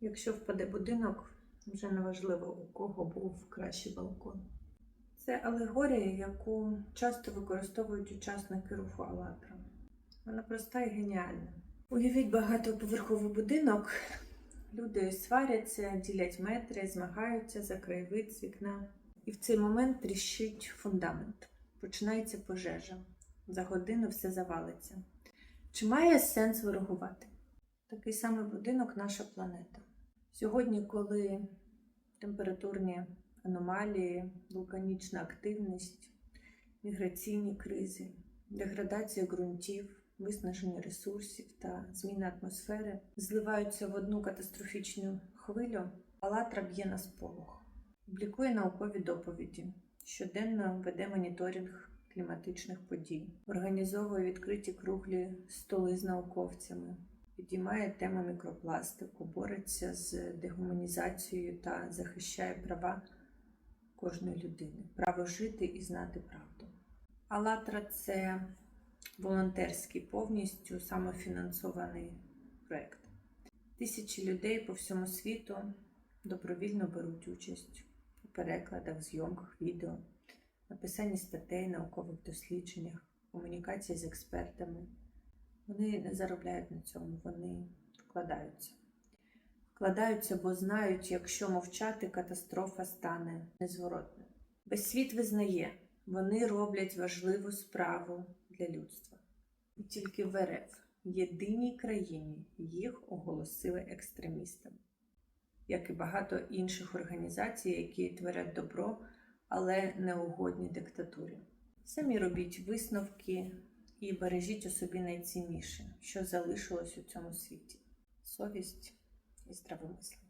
Якщо впаде будинок, вже неважливо, у кого був кращий балкон. Це алегорія, яку часто використовують учасники руху «АЛЛАТРА». Вона проста і геніальна. Уявіть багатоповерховий будинок. Люди сваряться, ділять метри, змагаються за краєвид з вікна. І в цей момент тріщить фундамент. Починається пожежа. За годину все завалиться. Чи має сенс ворогувати? Такий самий будинок наша планета. Сьогодні, коли температурні аномалії, вулканічна активність, міграційні кризи, деградація ґрунтів, виснаження ресурсів та зміна атмосфери зливаються в одну катастрофічну хвилю, «АЛЛАТРА» б'є на сполох, публікує наукові доповіді, щоденно веде моніторинг кліматичних подій, організовує відкриті круглі столи з науковцями, підіймає тему мікропластику, бореться з дегуманізацією та захищає права кожної людини, право жити і знати правду. «АЛЛАТРА» – це волонтерський повністю самофінансований проєкт. Тисячі людей по всьому світу добровільно беруть участь у перекладах, зйомках відео, написанні статей, наукових дослідженнях, комунікації з експертами. Вони не заробляють на цьому, вони вкладаються. Вкладаються, бо знають, якщо мовчати, катастрофа стане незворотною. Весь світ визнає, вони роблять важливу справу для людства. І тільки в РФ, єдиній країні, їх оголосили екстремістами, як і багато інших організацій, які творять добро, але не угодні диктатурі. Самі робіть висновки і бережіть у собі найцінніше, що залишилось у цьому світі совість і здравомислення.